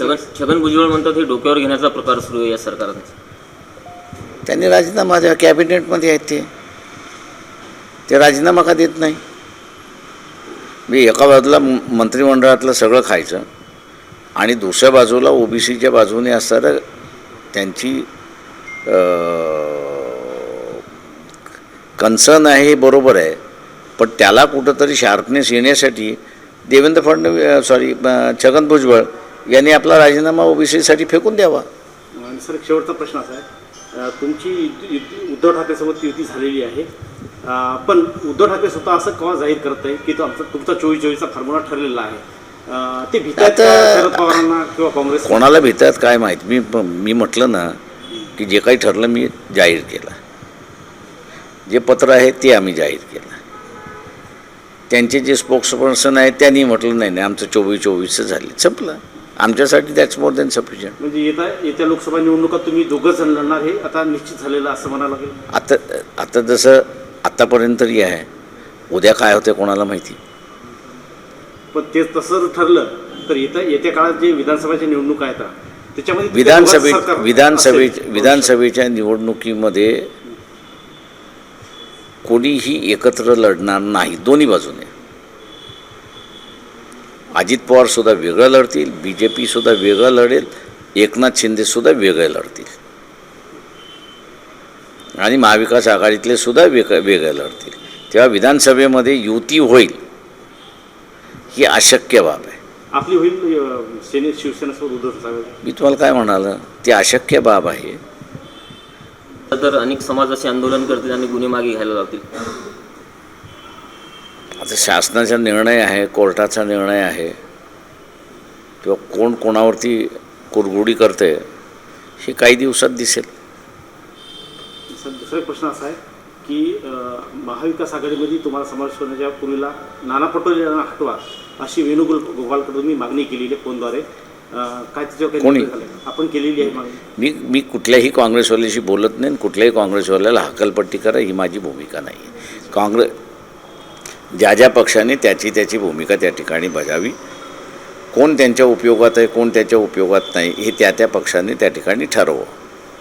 छगन छगन भुजबळ म्हणतात हे डोक्यावर घेण्याचा प्रकार सुरू आहे या सरकारांचा. त्यांनी राजीनामा द्या कॅबिनेटमध्ये आहेत ते. ते राजीनामा का देत नाही? मी एका बाजूला म- मंत्रिमंडळातलं सगळं खायचं आणि दुसऱ्या बाजूला ओबीसीच्या बाजूने असणारं त्यांची कन्सर्न आहे हे बरोबर आहे पण त्याला कुठंतरी शार्पनेस येण्यासाठी देवेंद्र फडणवीस सॉरी छगन भुजबळ यांनी आपला राजीनामा ओबीसीसाठी फेकून द्यावा. सर शेवटचा प्रश्न असा आहे. तुमची उद्धव ठाकरेसोबत युती झालेली आहे. पण उद्धव ठाकरे स्वतः असं केव्हा जाहीर करत आहे की तो आमचा तुमचा चोवीस चोवीसचा फॉर्म्युला ठरलेला आहे? ते भीतात शरद पवारांना किंवा काँग्रेस? कोणाला भीतात काय माहीत? मी मी म्हटलं ना की जे काही ठरलं मी जाहीर केलं. जे पत्र आहे ते आम्ही जाहीर केलं. त्यांचे जे स्पोक्स पर्सन आहेत त्यांनी म्हटलं नाही नाही आमचं चोवीस चोवीसचं झाले. संपलं. आमच्यासाठी दॅट्स मोर दॅन सफिशियंट म्हणजे येत्या येत्या लोकसभा निवडणुकात तुम्ही दोघं जण लढणार हे आता निश्चित झालेलं असं म्हणायला लागेल. आता आता जसं आत्तापर्यंत तरी आहे. उद्या काय होतं कोणाला माहिती? पण ते तसं ठरलं तर येत्या येत्या काळात जे विधानसभाच्या निवडणुका आहेत त्याच्यामध्ये विधानसभे विधानसभे. विधानसभेच्या निवडणुकीमध्ये कोणीही एकत्र लढणार नाही दोन्ही बाजूने. अजित पवार सुद्धा वेगळं लढतील बी जे पी सुद्धा वेगळं लढेल एकनाथ शिंदे सुद्धा वेगळे लढतील. आणि महाविकास आघाडीतले सुद्धा वेग वेगळे लढतील. तेव्हा विधानसभेमध्ये युती होईल ही अशक्य बाब आहे. आपली होईल शिवसेनेसोबत उद्धव ठाकरे? मी तुम्हाला काय म्हणालं ती अशक्य बाब आहे. तर अनेक समाजाचे आंदोलन करतील आणि गुन्हे मागे घ्यायला लावतील. आता शासनाचा निर्णय आहे कोर्टाचा निर्णय आहे किंवा कोण कोणावरती कुरगुडी करते हे काही दिवसात दिसेल. सर दुसरा प्रश्न असा आहे की महाविकास आघाडीमध्ये तुम्हाला समावेश करण्याच्या पूर्वीला नाना पटोले यांना हटवा अशी वेणुगोल गोपालकडे तुम्ही मागणी केलेली आहे फोनद्वारे. काय त्याच्यावर कोणी? आपण केलेली आहे मागणी. मी मी कुठल्याही काँग्रेसवाल्याशी बोलत नाही आणि कुठल्याही काँग्रेसवाल्याला हकलपट्टी करा ही माझी भूमिका नाही. काँग्रेस ज्या ज्या पक्षाने त्याची त्याची भूमिका त्या ठिकाणी बजावी कोण त्यांच्या उपयोगात आहे कोण त्याच्या उपयोगात नाही हे त्या त्या पक्षाने त्या ठिकाणी ठरवं.